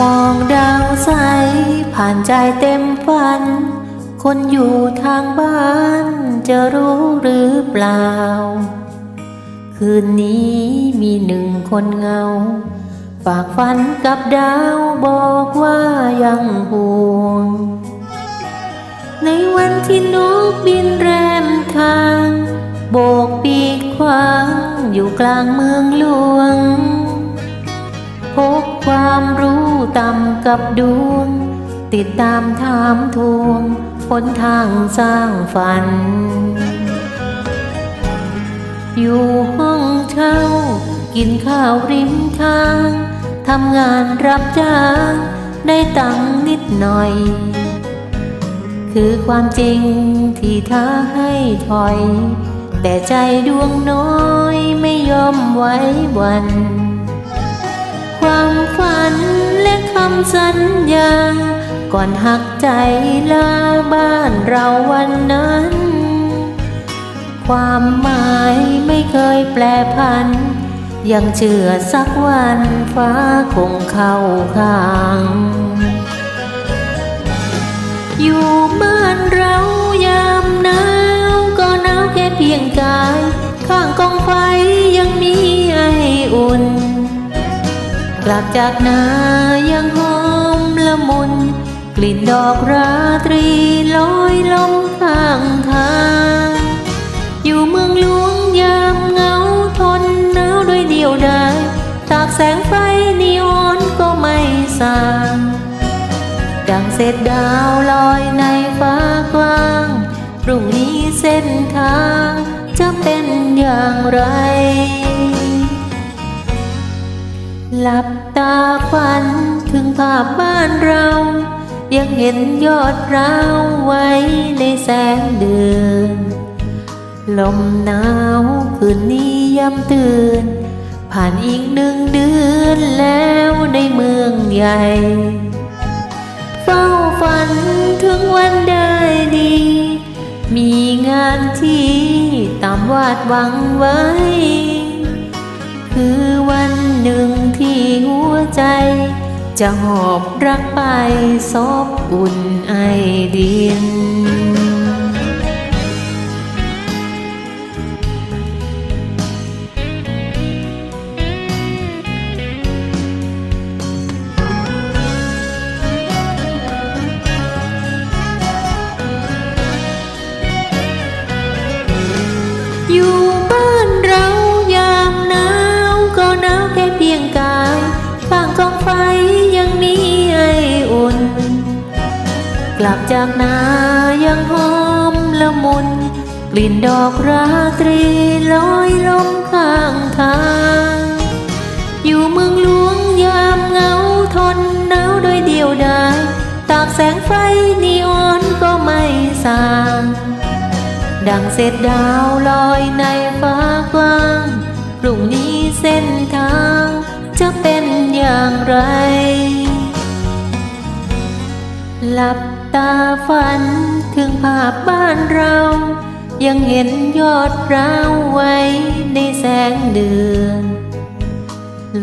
มองดาวใส ผ่านใจเต็มฝัน คนอยู่ทางบ้านจะรู้หรือเปล่า คืนนี้มีหนึ่งคนเงา ฝากฝันกับดาวบอกว่ายังห่วง ในวันที่นกบินแรมทาง โบกปีกขวางอยู่กลางเมืองหลวง พกความรู้ต่ำกับดวง ติดตามถามทวงหนทางสร้างฝัน อยู่ห้อ กินข้าวริมทาง ทำงานรับจ้าง ได้ตังค์นิดหน่อย คือความจริงที่ท้าให้ถอย แต่ใจดวงน้อยไม่ยอมไว้วัน ความฝันและคำสัญญา ก่อนหักใจลาบ้านเราวันนั้น ความหมายไม่เคยแปลพัน ยังเชื่อสักวันฟ้าคงเข้าข้าง อยู่บ้านเรายามหนาวก็หนาวแค่เพียงกาย ข้างกองไฟยังมีไออุ่น กลับจากนายังหอมละมุน กลิ่นดอกราตรีลอยลม สงไฟนีออนก็ไม่สางดังเศษดาวลอยในฟ้ากว้างพรุ่งนี้เส้นทางจะเป็นอย่างไร หลับตาฝันถึงภาพบ้านเรา ยังเห็นยอดราวไว้ในแสงเดือน ลมหนาวคืนนี้ย้ำเตือน ผ่านอีกหนึ่งเดือนแล้วในเมืองใหญ่ เฝ้าฝันถึงวันได้ดี มีงานที่ตามวาดหวังไว้ คือวันหนึ่งที่หัวใจ จะหอบรักไปซบอุ่นไอดิน กลับจากนายังหอมละมุน กลิ่นดอกราตรีลอยลมข้างทาง อยู่เมืองหลวงยามเงาทนหนาวโดยเดียวดายตากแสงไฟนีออนก็ไม่สางดังเศษดาวลอยในฟ้ากว้างพรุ่งนี้เส้นทางจะเป็นอย่างไรหลับ ตาฝันถึงภาพบ้านเรา ยังเห็นยอดร้าวไว้ในแสงเดือน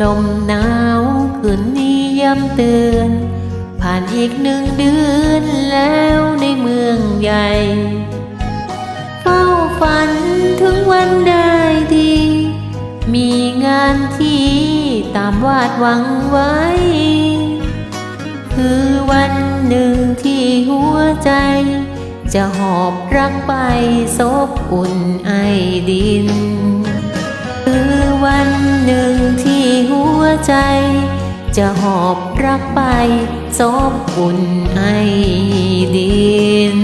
ลมหนาวคืนนี้ย้ำเตือน ผ่านอีกหนึ่งเดือนแล้วในเมืองใหญ่เฝ้าฝันถึงวันได้ดี มีงานที่ตามวาดหวังไว้ คือวันหนึ่งที่หัวใจ จะหอบรักไปซบอุ่นไอดิน คือวันหนึ่งที่หัวใจ จะหอบรักไปซบอุ่นไอดิน